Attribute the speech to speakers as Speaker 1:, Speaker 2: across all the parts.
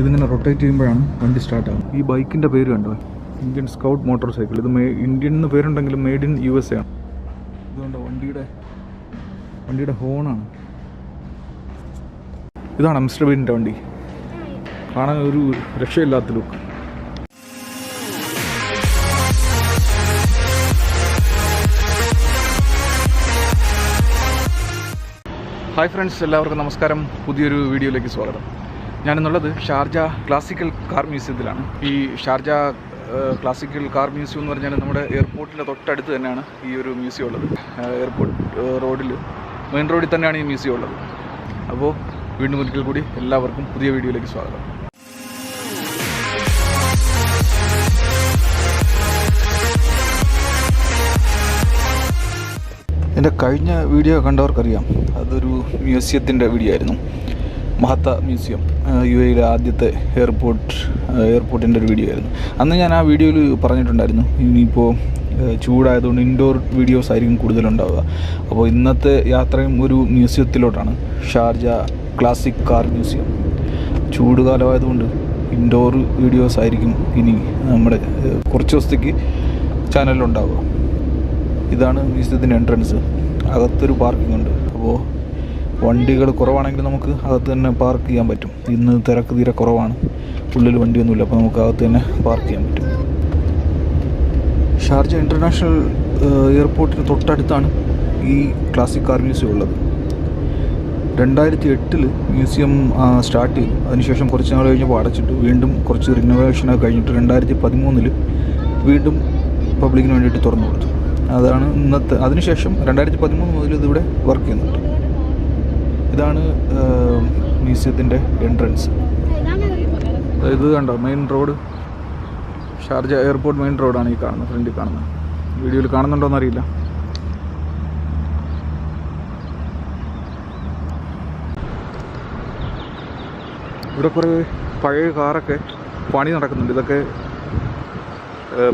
Speaker 1: ഇതിങ്ങനെ റൊട്ടേറ്റ് ചെയ്യുമ്പോഴാണ് വണ്ടി സ്റ്റാർട്ട് ആകുന്നത് ഈ ബൈക്കിന്റെ പേര് കണ്ടോ? ഇന്ത്യൻ സ്കൗട്ട് മോട്ടോർ സൈക്കിൾ ഇത് മേ ഇന്ത്യൻ എന്ന് പേരുണ്ടെങ്കിലും made in U S A ആണ്. ഇതുകൊണ്ട് വണ്ടിയുടെ വണ്ടിയുടെ ഹോണാണ് ഇതാണ് മിസ്റ്റർ ബീനിന്റെ വണ്ടി. കാണാൻ ഒരു രക്ഷയില്ലാത്ത ലുക്ക് ഹായ് ഫ്രണ്ട്സ് എല്ലാവർക്കും നമസ്കാരം. പുതിയൊരു വീഡിയോയിലേക്ക് സ്വാഗതം. ഞാനിന്നുള്ളത് ഷാർജ ക്ലാസിക്കൽ കാർ മ്യൂസിയത്തിലാണ്. ഈ ഷാർജ ക്ലാസിക്കൽ കാർ മ്യൂസിയം എന്ന് പറഞ്ഞാൽ നമ്മുടെ എയർപോർട്ടിന്റെ തൊട്ടടുത്ത് തന്നെയാണ് ഈ ഒരു മ്യൂസിയം ഉള്ളത്. എയർപോർട്ട് റോഡിൽ മെയിൻ റോഡിൽ തന്നെയാണ് ഈ മ്യൂസിയം ഉള്ളത്. അപ്പോൾ വീണ്ടും ഒരിക്കൽ കൂടി എല്ലാവർക്കും പുതിയ വീഡിയോയിലേക്ക് സ്വാഗതം. എന്റെ കഴിഞ്ഞ വീഡിയോ കണ്ടവർക്കറിയാം. അതൊരു മ്യൂസിയത്തിന്റെ വീഡിയോ ആയിരുന്നു. മഹത്ത മ്യൂസിയം. യു എയിലെ ആദ്യത്തെ എയർപോർട്ട് എയർപോർട്ടിന്റെ ഒരു വീഡിയോ ആയിരുന്നു. അന്ന് ഞാൻ ആ വീഡിയോയിൽ പറഞ്ഞിട്ടുണ്ടായിരുന്നു ഇനിയിപ്പോൾ ചൂടായതുകൊണ്ട് ഇൻഡോർ വീഡിയോസ് ആയിരിക്കും കൂടുതലുണ്ടാവുക. അപ്പോൾ ഇന്നത്തെ യാത്രയും ഒരു മ്യൂസിയത്തിലോട്ടാണ് ഷാർജ ക്ലാസിക് കാർ മ്യൂസിയം. ചൂട് കാലമായതുകൊണ്ട് ഇൻഡോർ വീഡിയോസ് ആയിരിക്കും ഇനി നമ്മുടെ കുറച്ച് ദിവസത്തേക്ക് ചാനലിലുണ്ടാവുക ഇതാണ് മ്യൂസിയത്തിന്റെ എൻട്രൻസ് അകത്തൊരു പാർക്കിംഗ് ഉണ്ട്. അപ്പോൾ വണ്ടികൾ കുറവാണെങ്കിൽ നമുക്ക് അകത്ത് തന്നെ പാർക്ക് ചെയ്യാൻ പറ്റും. ഇന്ന് തിരക്ക് തീരെ കുറവാണ്. ഉള്ളിൽ വണ്ടിയൊന്നുമില്ല അപ്പോൾ നമുക്ക് അകത്ത് തന്നെ പാർക്ക് ചെയ്യാൻ പറ്റും. ഷാർജ ഇന്റർനാഷണൽ എയർപോർട്ടിന് തൊട്ടടുത്താണ് ഈ ക്ലാസിക് കാർ മ്യൂസിയം ഉള്ളത്. രണ്ടായിരത്തി എട്ടിൽ മ്യൂസിയം സ്റ്റാർട്ട് ചെയ്തു. അതിനുശേഷം കുറച്ച് നാൾ കഴിഞ്ഞപ്പോൾ അടച്ചിട്ടു. വീണ്ടും കുറച്ച് റിനോവേഷനൊക്കെ കഴിഞ്ഞിട്ട് രണ്ടായിരത്തി പതിമൂന്നിൽ വീണ്ടും പബ്ലിക്കിന് വേണ്ടിയിട്ട് തുറന്നു കൊടുത്തു. അതാണ് ഇന്നത്തെ അതിനുശേഷം രണ്ടായിരത്തി പതിമൂന്ന് മുതൽ ഇതിവിടെ വർക്ക് ചെയ്യുന്നുണ്ട്. ഇതാണ് മ്യൂസിയത്തിന്റെ എൻട്രൻസ്. ഇത് കണ്ടോ main road Sharjah airport main റോഡാണ് ഈ കാണുന്നത് ഫ്രണ്ടിൽ കാണുന്നത്. വീഡിയോയിൽ കാണുന്നുണ്ടോ എന്നറിയില്ല. ഇവിടെ കുറേ പഴയ കാറൊക്കെ പണി നടക്കുന്നുണ്ട്. ഇതൊക്കെ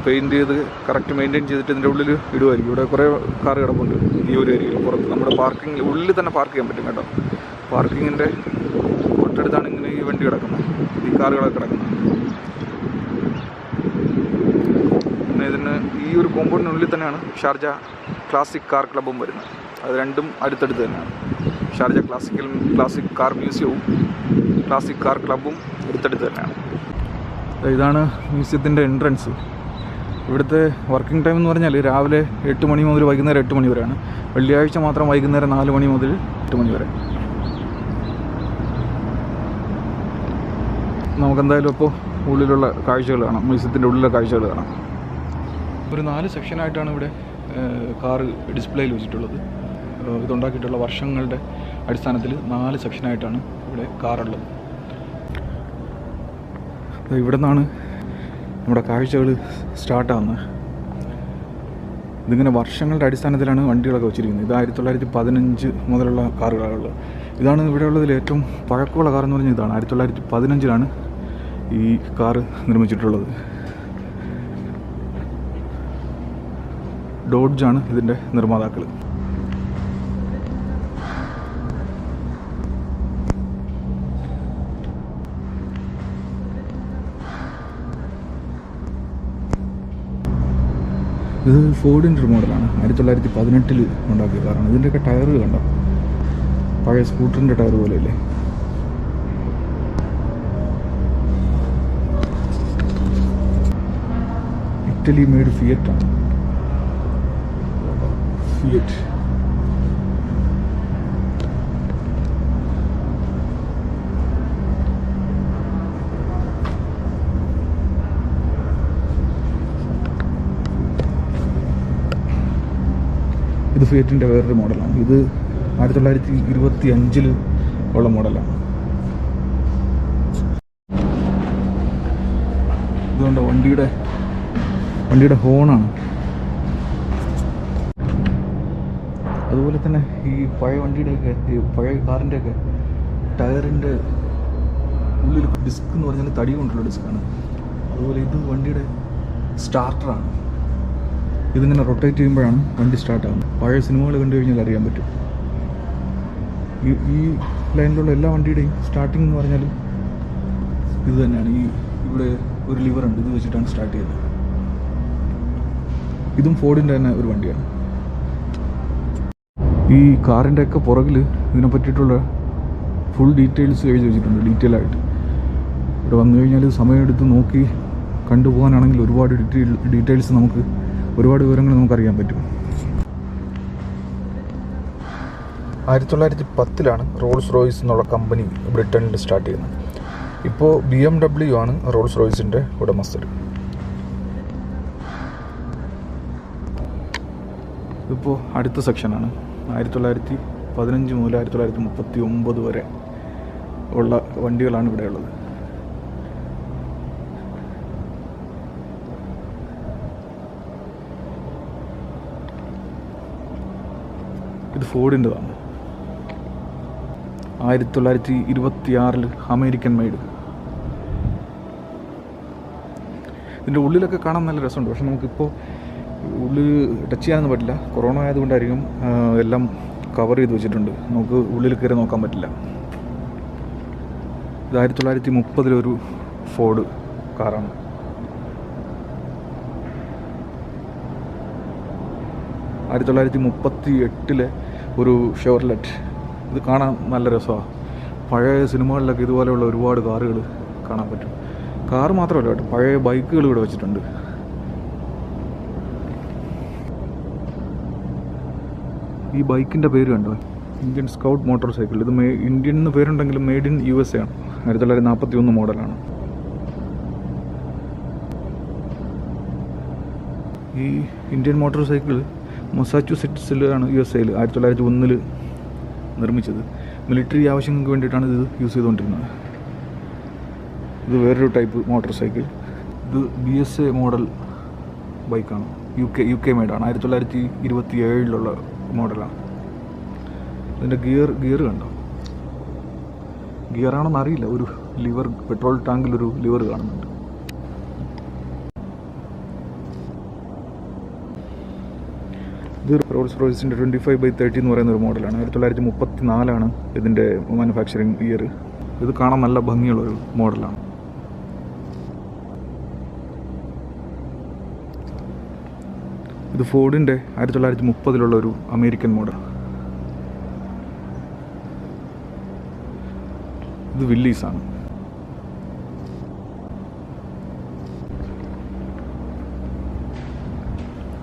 Speaker 1: പെയിന്റ് ചെയ്ത് കറക്റ്റ് മെയിന്റെയിൻ ചെയ്തിട്ട് ഇതിന്റെ ഉള്ളിൽ ഇടുമായിരിക്കും ഇവിടെ കുറേ കാർ കിടപ്പുണ്ട്. ഈ ഒരു ഏരിയയിൽ പുറത്ത് നമ്മുടെ പാർക്കിംഗ് ഉള്ളിൽ തന്നെ പാർക്ക് ചെയ്യാൻ പറ്റും കേട്ടോ. പാർക്കിങ്ങിന്റെ തൊട്ടടുത്താണ് ഇങ്ങനെ ഈ വണ്ടി കിടക്കുന്നത്. ഈ കാറുകളൊക്കെ കിടക്കുന്നത്. പിന്നെ ഇതിന് ഈ ഒരു കോമ്പൗണ്ടിനുള്ളിൽ തന്നെയാണ് ഷാർജ ക്ലാസിക് കാർ ക്ലബ്ബും വരുന്നത്. അത് രണ്ടും അടുത്തടുത്ത് തന്നെയാണ്. ഷാർജ ക്ലാസിക്കൽ ക്ലാസിക് കാർ മ്യൂസിയവും ക്ലാസിക് കാർ ക്ലബ്ബും അടുത്തടുത്ത് തന്നെയാണ്. ഇതാണ് മ്യൂസിയത്തിന്റെ എൻട്രൻസ് ഇവിടുത്തെ വർക്കിംഗ് ടൈം എന്ന് പറഞ്ഞാൽ രാവിലെ എട്ട് മണി മുതൽ വൈകുന്നേരം എട്ട് മണി വരെയാണ്. വെള്ളിയാഴ്ച മാത്രം വൈകുന്നേരം നാല് മണി മുതൽ എട്ട് മണി വരെ. നമുക്കെന്തായാലും ഇപ്പോൾ ഉള്ളിലുള്ള കാഴ്ചകൾ കാണാം. മ്യൂസിയത്തിന്റെ ഉള്ളിലെ കാഴ്ചകൾ കാണാം. ഒരു നാല് സെക്ഷനായിട്ടാണ് ഇവിടെ കാറ് ഡിസ്പ്ലേയിൽ വെച്ചിട്ടുള്ളത്. ഇതുണ്ടാക്കിയിട്ടുള്ള വർഷങ്ങളുടെ അടിസ്ഥാനത്തിൽ നാല് സെക്ഷനായിട്ടാണ് ഇവിടെ കാറുള്ളത്. ഇവിടെ നിന്നാണ് നമ്മുടെ കാഴ്ചകൾ സ്റ്റാർട്ടാകുന്നത് ഇതിങ്ങനെ വർഷങ്ങളുടെ അടിസ്ഥാനത്തിലാണ് വണ്ടികളൊക്കെ വെച്ചിരിക്കുന്നത്. ഇത് ആയിരത്തി തൊള്ളായിരത്തി പതിനഞ്ച് മുതലുള്ള കാറുകളുള്ളത് ഇതാണ് ഇവിടെ ഉള്ളതിൽ ഏറ്റവും പഴക്കമുള്ള കാർ എന്ന് പറഞ്ഞാൽ ഇതാണ്. ആയിരത്തി തൊള്ളായിരത്തി പതിനഞ്ചിലാണ് ഈ കാറ് നിർമ്മിച്ചിട്ടുള്ളത്. ഡോഡ്ജാണ് ഇതിന്റെ നിർമ്മാതാക്കൾ ഇത് ഫോർഡിന്റെ ഒരു മോഡലാണ് ആയിരത്തി തൊള്ളായിരത്തി പതിനെട്ടിൽ ഉണ്ടാക്കിയ കാറാണ് ഇതിന്റെയൊക്കെ ടയർ കണ്ടോ? പഴയ സ്കൂട്ടറിന്റെ ടയർ പോലെയല്ലേ? ഇറ്റലി മെയ്ഡ് ഫിയറ്റാണ് ഫിയറ്റ് ഫിയറ്റിന്റെ വേറൊരു മോഡലാണ്. ഇത് ആയിരത്തി തൊള്ളായിരത്തി ഇരുപത്തി അഞ്ചിൽ ഉള്ള മോഡലാണ്. ഇതുകൊണ്ട് വണ്ടിയുടെ വണ്ടിയുടെ ഹോണാണ്. അതുപോലെ തന്നെ ഈ പഴയ വണ്ടിയുടെയൊക്കെ ഈ പഴയ കാറിന്റെയൊക്കെ ടയറിന്റെ ഉള്ളിൽ ഡിസ്ക് എന്ന് പറഞ്ഞാൽ തടി കൊണ്ടുള്ള ഡിസ്ക്കാണ് അതുപോലെ ഇത് വണ്ടിയുടെ സ്റ്റാർട്ടറാണ്. ഇതിങ്ങനെ റൊട്ടേറ്റ് ചെയ്യുമ്പോഴാണ് വണ്ടി സ്റ്റാർട്ട് ആകുന്നത് പഴയ സിനിമകൾ കണ്ടു കഴിഞ്ഞാൽ അറിയാൻ പറ്റും. ഈ ഈ ലൈനിലുള്ള എല്ലാ വണ്ടിയുടെയും സ്റ്റാർട്ടിംഗ് എന്ന് പറഞ്ഞാൽ ഇത് തന്നെയാണ്. ഈ ഇവിടെ ഒരു ലിവർ ഉണ്ട്. ഇത് വെച്ചിട്ടാണ് സ്റ്റാർട്ട് ചെയ്യുന്നത്. ഇതും ഫോർഡിന്റെ തന്നെ ഒരു വണ്ടിയാണ്. ഈ കാറിന്റെ ഒക്കെ പുറകിൽ ഇതിനെ പറ്റിയിട്ടുള്ള ഫുൾ ഡീറ്റെയിൽസ് എഴുതി വെച്ചിട്ടുണ്ട്. ഡീറ്റെയിൽ ആയിട്ട്. ഇവിടെ വന്നു കഴിഞ്ഞാൽ സമയമെടുത്ത് നോക്കി കണ്ടുപോകാനാണെങ്കിൽ ഒരുപാട് ഡീറ്റെയിൽ ഡീറ്റെയിൽസ് നമുക്ക് ഒരുപാട് വിവരങ്ങൾ നമുക്കറിയാൻ പറ്റും. ആയിരത്തി തൊള്ളായിരത്തി പത്തിലാണ് റോൾസ് റോയ്സ് എന്നുള്ള കമ്പനി ബ്രിട്ടനിൽ സ്റ്റാർട്ട് ചെയ്യുന്നത്. ഇപ്പോൾ ബി എം ഡബ്ല്യു ആണ് റോൾസ് റോയ്സിന്റെ ഉടമസ്ഥർ ഇപ്പോൾ അടുത്ത സെക്ഷനാണ്. ആയിരത്തി തൊള്ളായിരത്തി പതിനഞ്ച് മുതൽ ആയിരത്തി തൊള്ളായിരത്തി മുപ്പത്തി ഒമ്പത് വരെ ഉള്ള വണ്ടികളാണ് ഇവിടെ ഫോർഡിന്റെതാണ് ആയിരത്തി തൊള്ളായിരത്തി ഇരുപത്തി ആറിൽ അമേരിക്കൻ മെയ്ഡ്. ഇതിന്റെ ഉള്ളിലൊക്കെ കാണാൻ നല്ല രസമുണ്ട്. പക്ഷെ നമുക്കിപ്പോൾ ഉള്ളിൽ ടച്ച് ചെയ്യാനൊന്നും പറ്റില്ല. കൊറോണ ആയതുകൊണ്ടായിരിക്കും എല്ലാം കവർ ചെയ്ത് വെച്ചിട്ടുണ്ട്. നമുക്ക് ഉള്ളിൽ കയറി നോക്കാൻ പറ്റില്ല. ഇത് ആയിരത്തി തൊള്ളായിരത്തി മുപ്പതിലൊരു ഫോർഡ് കാറാണ്. ആയിരത്തി തൊള്ളായിരത്തി മുപ്പത്തി എട്ടിലെ ഒരു ഷെവർലെറ്റ് ഇത് കാണാൻ നല്ല രസമാണ് പഴയ സിനിമകളിലൊക്കെ ഇതുപോലെയുള്ള ഒരുപാട് കാറുകൾ കാണാൻ പറ്റും. കാർ മാത്രമല്ല കേട്ടോ പഴയ ബൈക്കുകൾ ഇവിടെ വെച്ചിട്ടുണ്ട്. ഈ ബൈക്കിന്റെ പേര് കണ്ടോ? ഇന്ത്യൻ സ്കൗട്ട് മോട്ടോർ സൈക്കിൾ ഇത് മേ ഇന്ത്യൻ എന്ന് പേരുണ്ടെങ്കിലും made in U S A ആണ്. ആയിരത്തി തൊള്ളായിരത്തി നാൽപ്പത്തി ഒന്ന് മോഡലാണ്. ഈ ഇന്ത്യൻ മോട്ടോർ സൈക്കിൾ മൊസാച്യുസെറ്റ്സിലാണ് യു എസ് എയിൽ ആയിരത്തി തൊള്ളായിരത്തി ഒന്നിൽ നിർമ്മിച്ചത്. മിലിറ്ററി ആവശ്യങ്ങൾക്ക് വേണ്ടിയിട്ടാണ് ഇത് യൂസ് ചെയ്തുകൊണ്ടിരുന്നത്. ഇത് വേറൊരു ടൈപ്പ് മോട്ടോർ സൈക്കിൾ. ഇത് ബി എസ് എ മോഡൽ ബൈക്കാണ്. യു കെ യു കെ മെയ്ഡാണ് ആയിരത്തി തൊള്ളായിരത്തി ഇരുപത്തി ഏഴിലുള്ള മോഡലാണ്. ഇതിന്റെ ഗിയർ ഗിയർ കണ്ടോ? ഗിയറാണെന്ന് അറിയില്ല. ഒരു ലിവർ പെട്രോൾ ടാങ്കിലൊരു ലിവർ കാണുന്നുണ്ട് ഇത് റോൾസ് റോയ്സിന്റെ ട്വന്റി ഫൈവ് ബൈ തേർട്ടി എന്ന് പറയുന്ന ഒരു മോഡലാണ്. ആയിരത്തി തൊള്ളായിരത്തി മുപ്പത്തി നാലാണ് ഇതിന്റെ മാനുഫാക്ചറിങ് ഇയർ ഇത് കാണാൻ നല്ല ഭംഗിയുള്ളൊരു മോഡലാണ്. ഇത് ഫോർഡിന്റെ ആയിരത്തി തൊള്ളായിരത്തി മുപ്പതിലുള്ള ഒരു അമേരിക്കൻ മോഡൽ. ഇത് വില്ലീസാണ്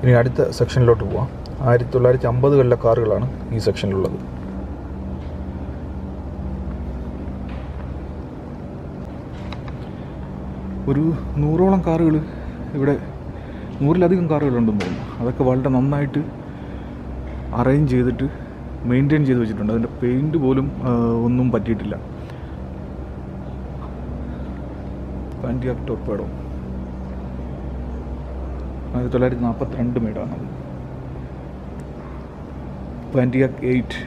Speaker 1: ഇനി അടുത്ത സെക്ഷനിലോട്ട് പോവാം. ആയിരത്തി തൊള്ളായിരത്തി അമ്പതുകളിലെ കാറുകളാണ് ഈ സെക്ഷനിലുള്ളത്. ഒരു നൂറോളം കാറുകൾ ഇവിടെ നൂറിലധികം കാറുകളുണ്ടെന്ന് തോന്നുന്നു. അതൊക്കെ വളരെ നന്നായിട്ട് അറേഞ്ച് ചെയ്തിട്ട് മെയിന്റെയിൻ ചെയ്ത് വെച്ചിട്ടുണ്ട്. അതിന്റെ പെയിന്റ് പോലും ഒന്നും പറ്റിയിട്ടില്ല. പാന്റിയാക് ആയിരത്തി തൊള്ളായിരത്തി നാൽപ്പത്തി രണ്ട് മെയ്ഡാണത് പാന്റിയാക് എയ്റ്റ്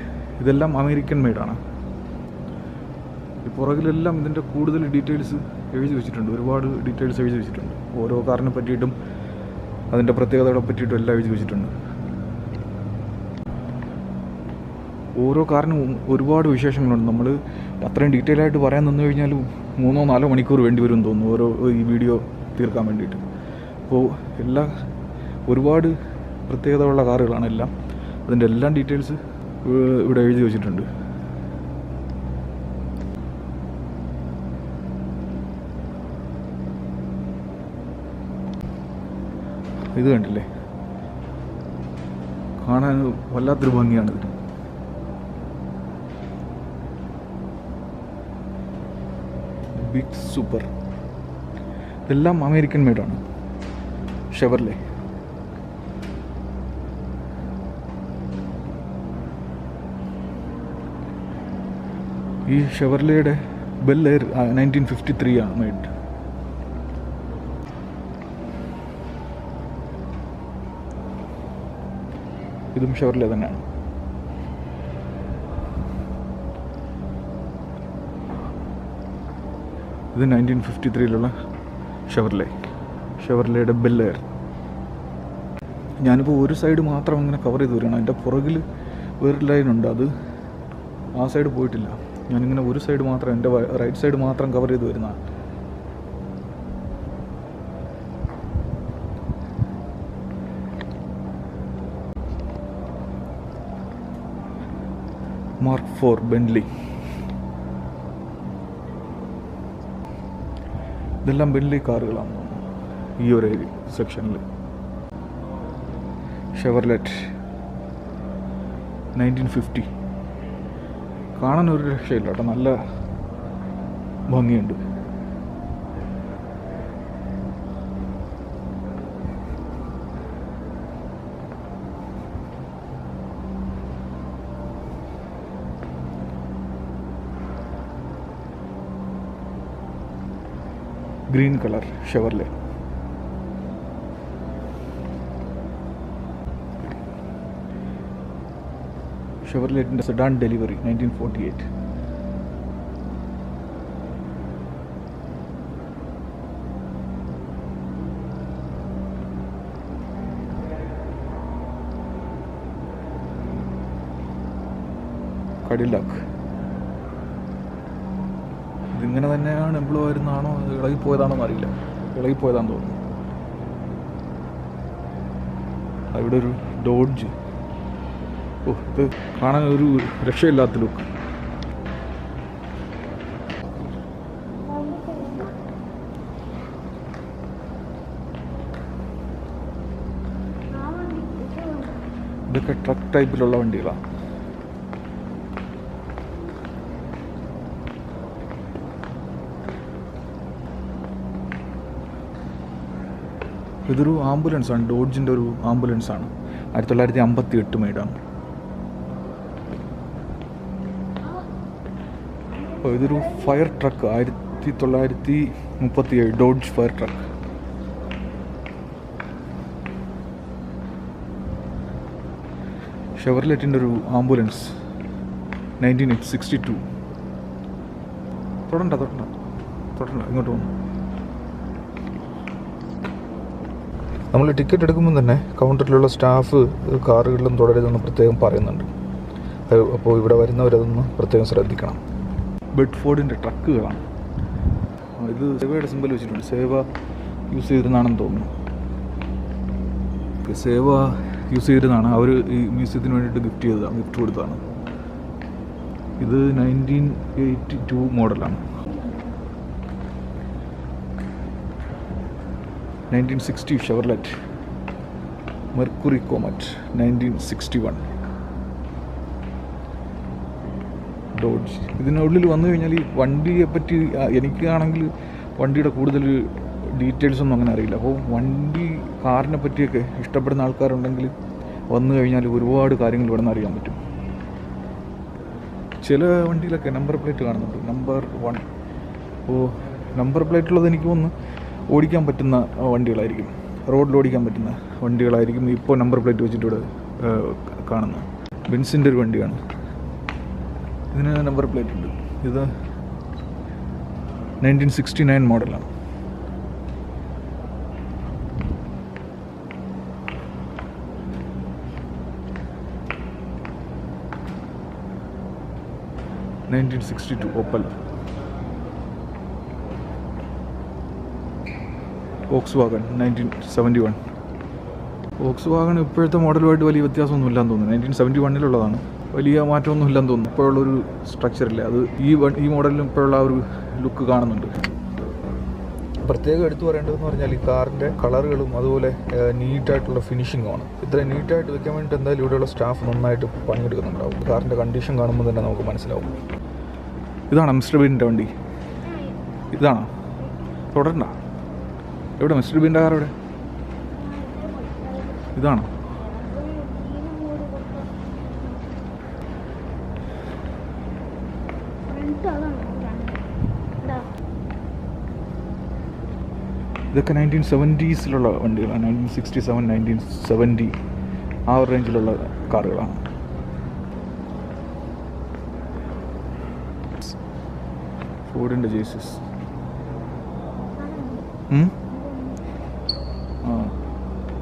Speaker 1: ഇതെല്ലാം അമേരിക്കൻ മെയ്ഡാണ് ഈ പുറകിലെല്ലാം ഇതിന്റെ കൂടുതൽ ഡീറ്റെയിൽസ് എഴുതി വെച്ചിട്ടുണ്ട്. ഒരുപാട് ഡീറ്റെയിൽസ് എഴുതി വെച്ചിട്ടുണ്ട്. ഓരോ കാറിനെ പറ്റിയിട്ടും അതിന്റെ പ്രത്യേകതകളെ പറ്റിയിട്ടും എല്ലാം എഴുതി വെച്ചിട്ടുണ്ട്. ഓരോ കാറിനും ഒരുപാട് വിശേഷങ്ങളുണ്ട്. നമ്മൾ അത്രയും ഡീറ്റെയിൽ ആയിട്ട് പറയാൻ നിന്ന് കഴിഞ്ഞാൽ മൂന്നോ നാലോ മണിക്കൂർ വേണ്ടി വരും തോന്നുന്നു. ഓരോ ഈ വീഡിയോ തീർക്കാൻ വേണ്ടിയിട്ട്. അപ്പോൾ എല്ലാ ഒരുപാട് പ്രത്യേകതയുള്ള കാറുകളാണ് എല്ലാം. അതിന്റെ എല്ലാം ഡീറ്റെയിൽസ് ഇവിടെ എഴുതി വെച്ചിട്ടുണ്ട്. ഇത് കണ്ടില്ലേ? കാണാൻ വല്ലാത്തൊരു ഭംഗിയാണ് ഇതിന്. ബിഗ് സൂപ്പർ ഇതെല്ലാം അമേരിക്കൻ മെയ്ഡാണ് ഷെവർലെ ഈ ഷെവർലയുടെ bell air nineteen fifty three ആണ് മെയ്ഡ് ഇതും ഷെവർലെ തന്നെയാണ്. ഇത് nineteen fifty ത്രീയിലുള്ള Chevrolet ഷെവർലയുടെ bell air ഞാനിപ്പോൾ ഒരു സൈഡ് മാത്രം ഇങ്ങനെ കവർ ചെയ്ത് വരികയാണ്. അതിന്റെ പുറകിൽ വേറൊരു ലൈനുണ്ട് അത് ആ സൈഡ് പോയിട്ടില്ല. ഞാനിങ്ങനെ ഒരു സൈഡ് മാത്രം എന്റെ റൈറ്റ് സൈഡ് മാത്രം കവർ ചെയ്ത് വരുന്നതാണ് മാർക്ക് ഫോർ ബെൻലി ഇതെല്ലാം ബെൻലി കാറുകളാണ് ഈ ഒരു സെക്ഷനിൽ ഷെവർലെറ്റ് നയന്റീൻ ഫിഫ്റ്റി കാണാൻ ഒരു രക്ഷയില്ല കേട്ടോ. നല്ല ഭംഗിയുണ്ട്. Green colour Chevrolet. ഷെവർലെറ്റിന്റെ sedan delivery nineteen forty eight Cadillac ഇതിങ്ങനെ തന്നെയാണ് എംപ്ലോ വരുന്നതാണോ? ഇളകി ഇളകിപ്പോയതാണോ എന്നറിയില്ല. ഇളകിപ്പോയതാണെന്ന് തോന്നുന്നു. അവിടെ ഒരു ഡോഡ്ജ് ഓ ഇത് കാണാൻ ഒരു രക്ഷയില്ലാത്ത ലുക്ക് ഇതൊക്കെ ട്രക്ക് ടൈപ്പിലുള്ള വണ്ടികളാണ് ഇതൊരു ആംബുലൻസാണ് ഡോഡ്ജിന്റെ ഒരു ആംബുലൻസാണ് ആയിരത്തി തൊള്ളായിരത്തി അമ്പത്തി എട്ട് മെയ്ഡാണ് അപ്പോൾ ഇതൊരു ഫയർ ട്രക്ക് ആയിരത്തി തൊള്ളായിരത്തി മുപ്പത്തി ഏഴ് ഡോഡ്ജ് ഫയർ ട്രക്ക് ഷെവർലെറ്റിന്റെ ഒരു ആംബുലൻസ് നയന്റീൻ സിക്സ്റ്റി ടു തുടണ്ട തുടണ്ട തുടണ്ട ഇങ്ങോട്ട് പോകുന്നു നമ്മൾ ടിക്കറ്റ് എടുക്കുമ്പോൾ തന്നെ കൗണ്ടറിലുള്ള സ്റ്റാഫ് കാറുകളിലും തുടരുതെന്ന് പ്രത്യേകം പറയുന്നുണ്ട്. അപ്പോൾ ഇവിടെ വരുന്നവരതൊന്ന് പ്രത്യേകം ശ്രദ്ധിക്കണം. ബെഡ്ഫോർഡിന്റെ ട്രക്കുകളാണ്. ഇത് സേവയുടെ സിമ്പൽ വെച്ചിട്ടുണ്ട്. സേവ യൂസ് ചെയ്തിരുന്നാണെന്ന് തോന്നുന്നു. സേവ യൂസ് ചെയ്തിരുന്നാണ്. അവർ ഈ മ്യൂസിയത്തിന് വേണ്ടിയിട്ട് ഗിഫ്റ്റ് ചെയ്തതാണ് ഗിഫ്റ്റ് കൊടുത്തതാണ്. ഇത് നയന്റീൻ എയ്റ്റി ടു മോഡലാണ്. Nineteen sixty Chevrolet Mercury Comet nineteen sixty one Dodge ഇതിനുള്ളിൽ വന്നു കഴിഞ്ഞാൽ ഈ വണ്ടിയെ പറ്റി എനിക്കാണെങ്കിൽ വണ്ടിയുടെ കൂടുതൽ ഡീറ്റെയിൽസ് ഒന്നും അങ്ങനെ അറിയില്ല. അപ്പോൾ വണ്ടി കാറിനെ പറ്റിയൊക്കെ ഇഷ്ടപ്പെടുന്ന ആൾക്കാരുണ്ടെങ്കിൽ വന്നു കഴിഞ്ഞാൽ ഒരുപാട് കാര്യങ്ങൾ ഇവിടെ നിന്ന് അറിയാൻ പറ്റും. ചില വണ്ടിയിലൊക്കെ നമ്പർ പ്ലേറ്റ് കാണുന്നുണ്ട്. നമ്പർ വൺ ഓ നമ്പർ പ്ലേറ്റ് ഉള്ളത് എനിക്ക് ഒന്ന് ഓടിക്കാൻ പറ്റുന്ന വണ്ടികളായിരിക്കും. റോഡിൽ ഓടിക്കാൻ പറ്റുന്ന വണ്ടികളായിരിക്കും ഇപ്പോൾ നമ്പർ പ്ലേറ്റ് വെച്ചിട്ട് ഇവിടെ കാണുന്നത്. ബെൻസിന്റെ ഒരു വണ്ടിയാണ്. ഇതിന് നമ്പർ പ്ലേറ്റ് ഉണ്ട്. ഇത് നയന്റീൻ സിക്സ്റ്റി നയൻ മോഡലാണ് nineteen sixty two Opel Volkswagen nineteen seventy one Volkswagen ഇപ്പോഴത്തെ മോഡലുമായിട്ട് വലിയ വ്യത്യാസമൊന്നുമില്ലാന്ന് തോന്നുന്നു. നയന്റീൻ സെവന്റി വണ്ണിലുള്ളതാണ് വലിയ മാറ്റമൊന്നുമില്ലെന്ന് തോന്നുന്നു. ഇപ്പോഴുള്ളൊരു സ്ട്രക്ചറില്ല അത് ഈ ഈ മോഡലിലും ഇപ്പോഴുള്ള ആ ഒരു ലുക്ക് കാണുന്നുണ്ട്. പ്രത്യേകം എടുത്തു പറയേണ്ടതെന്ന് പറഞ്ഞാൽ ഈ കാറിന്റെ കളറുകളും അതുപോലെ നീറ്റായിട്ടുള്ള ഫിനിഷിങ്ങുമാണ് ഇത്ര നീറ്റായിട്ട് വെക്കാൻ വേണ്ടിയിട്ട് എന്തായാലും ഇവിടെയുള്ള സ്റ്റാഫ് നന്നായിട്ട് പണിയെടുക്കുന്നുണ്ടാവും. കാറിന്റെ കണ്ടീഷൻ കാണുമ്പോൾ തന്നെ നമുക്ക് മനസ്സിലാവും. ഇതാണ് മിസ്റ്റർ ബീന്റെ വണ്ടി? ഇതാണോ? തുടരണ്ട. എവിടെ? മിസ്റ്റർ ബീന്റെ കാർ എവിടെ? ഇതാണോ? ഇതൊക്കെ നയന്റീൻ സെവന്റീസിലുള്ള വണ്ടികളാണ്. Nineteen sixty seven nineteen seventy ആ ഒരു റേഞ്ചിലുള്ള കാറുകളാണ്. ഫോർഡിന്റെ ജേസസ് ആ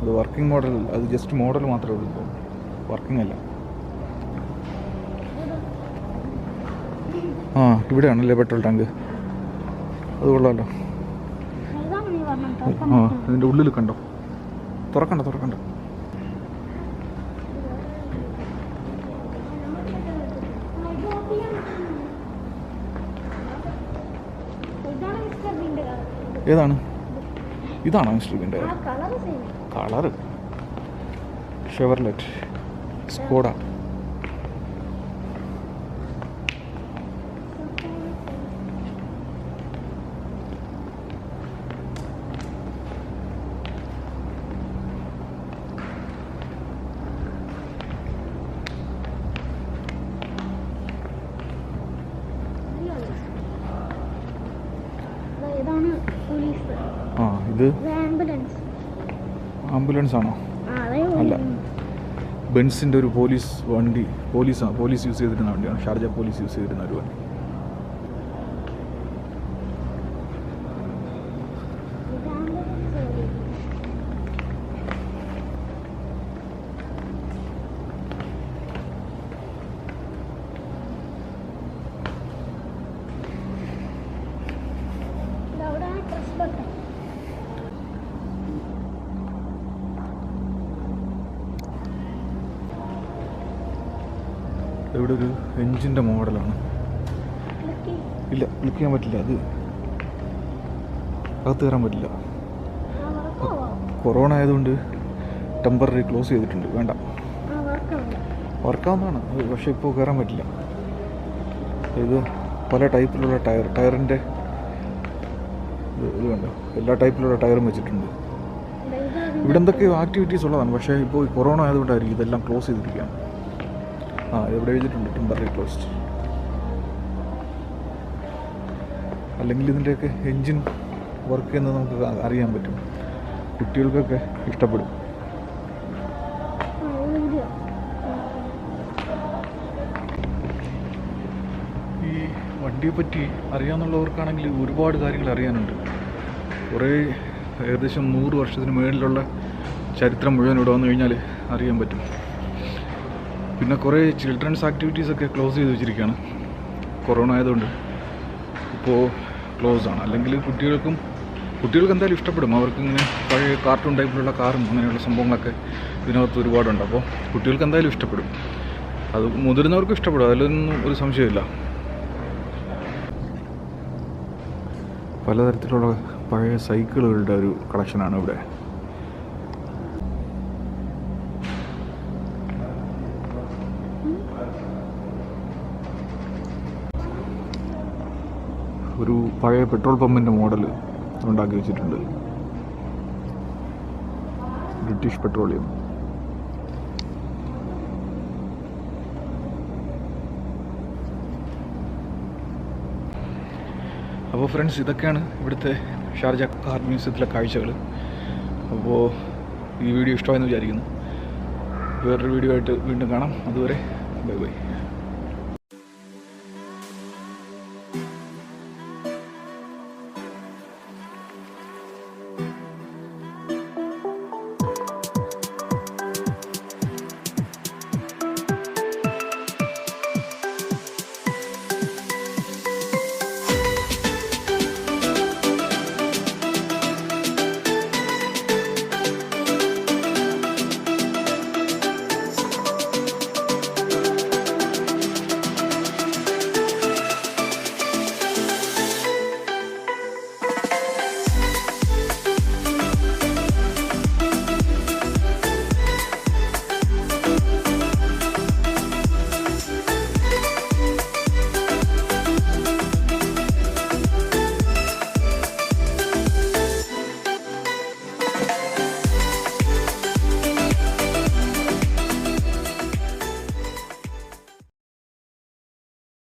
Speaker 1: അത് വർക്കിംഗ് മോഡൽ അത് ജസ്റ്റ് മോഡൽ മാത്രമേ ഉള്ളൂ ഇപ്പോൾ. വർക്കിംഗ് അല്ല. ആ ഇവിടെയാണല്ലേ പെട്രോൾ ടാങ്ക് അത് കൊള്ളാമല്ലോ അതിന്റെ അതിന്റെ ഉള്ളിൽ കണ്ടോ? തുറക്കണ്ട തുറക്കണ്ട. ഏതാണ്? ഇതാണ് മിസ്റ്റർ
Speaker 2: ബീന്റെ കളർ
Speaker 1: ഷെവർലെറ്റ്
Speaker 2: സ്കോഡാണ് ആംബുലൻസ്
Speaker 1: ആണോ അല്ല. ബെൻസിന്റെ ഒരു പോലീസ് വണ്ടി പോലീസ് പോലീസ് യൂസ് ചെയ്തിരുന്ന വണ്ടിയാണ്. ഷാർജ പോലീസ് യൂസ് ചെയ്തിരുന്ന ഒരു വണ്ടി. ഇവിടെ ഒരു എൻജിന്റെ മോഡലാണ് ഇല്ല ക്ലിക്ക് ചെയ്യാൻ പറ്റില്ല അത് അകത്ത് കയറാൻ പറ്റില്ല. കൊറോണ ആയതുകൊണ്ട് ടെമ്പററി ക്ലോസ് ചെയ്തിട്ടുണ്ട് വേണ്ട. വർക്കാവുന്നതാണ് പക്ഷേ ഇപ്പോൾ കയറാൻ പറ്റില്ല. ഇത് പല ടൈപ്പിലുള്ള ടയർ ടയറിന്റെ ഇത് കണ്ടോ? എല്ലാ ടൈപ്പിലുള്ള ടയറും വെച്ചിട്ടുണ്ട്. ഇവിടെ എന്തൊക്കെയോ ആക്ടിവിറ്റീസ് ഉള്ളതാണ് പക്ഷേ ഇപ്പോൾ കൊറോണ ആയതുകൊണ്ടായിരിക്കും ഇതെല്ലാം ക്ലോസ് ചെയ്തിരിക്കുകയാണ്. ആ എവിടെ എഴുതിയിട്ടുണ്ട്? ടെമ്പററി ക്ലോസ്ഡ് അല്ലെങ്കിൽ ഇതിന്റെയൊക്കെ എൻജിൻ വർക്ക് ചെയ്യുന്നത് നമുക്ക് അറിയാൻ പറ്റും. കുട്ടികൾക്കൊക്കെ ഇഷ്ടപ്പെടും. ഈ വണ്ടിയെ പറ്റി അറിയാമെന്നുള്ളവർക്കാണെങ്കിൽ ഒരുപാട് കാര്യങ്ങൾ അറിയാനുണ്ട്. കുറേ ഏകദേശം നൂറ് വർഷത്തിന് മുകളിലുള്ള ചരിത്രം മുഴുവൻ ഇവിടെ വന്നു കഴിഞ്ഞാൽ അറിയാൻ പറ്റും. പിന്നെ കുറേ ചിൽഡ്രൻസ് ആക്ടിവിറ്റീസൊക്കെ ക്ലോസ് ചെയ്ത് വെച്ചിരിക്കുകയാണ് കൊറോണ ആയതുകൊണ്ട്. ഇപ്പോൾ ക്ലോസ് ആണ്. അല്ലെങ്കിൽ കുട്ടികൾക്കും കുട്ടികൾക്ക് എന്തായാലും ഇഷ്ടപ്പെടും. അവർക്ക് ഇങ്ങനെ പഴയ കാർട്ടൂൺ ടൈപ്പിലുള്ള കാറും അങ്ങനെയുള്ള സംഭവങ്ങളൊക്കെ ഇതിനകത്ത് ഒരുപാടുണ്ട്. അപ്പോൾ കുട്ടികൾക്ക് എന്തായാലും ഇഷ്ടപ്പെടും. അത് മുതിർന്നവർക്കും ഇഷ്ടപ്പെടും. അതിലൊന്നും ഒരു സംശയമില്ല പലതരത്തിലുള്ള പഴയ സൈക്കിളുകളുടെ ഒരു കളക്ഷനാണ് ഇവിടെ ഒരു പഴയ പെട്രോൾ പമ്പിന്റെ മോഡൽ ഉണ്ടാക്കി വെച്ചിട്ടുണ്ട്. British petroleum. അപ്പോൾ ഫ്രണ്ട്സ് ഇതൊക്കെയാണ് ഇവിടുത്തെ ഷാർജ കാർ മ്യൂസിയത്തിലെ കാഴ്ചകൾ അപ്പോൾ ഈ വീഡിയോ ഇഷ്ടമായെന്ന് വിചാരിക്കുന്നു. വേറൊരു വീഡിയോ ആയിട്ട് വീണ്ടും കാണാം. അതുവരെ ബൈ ബൈ.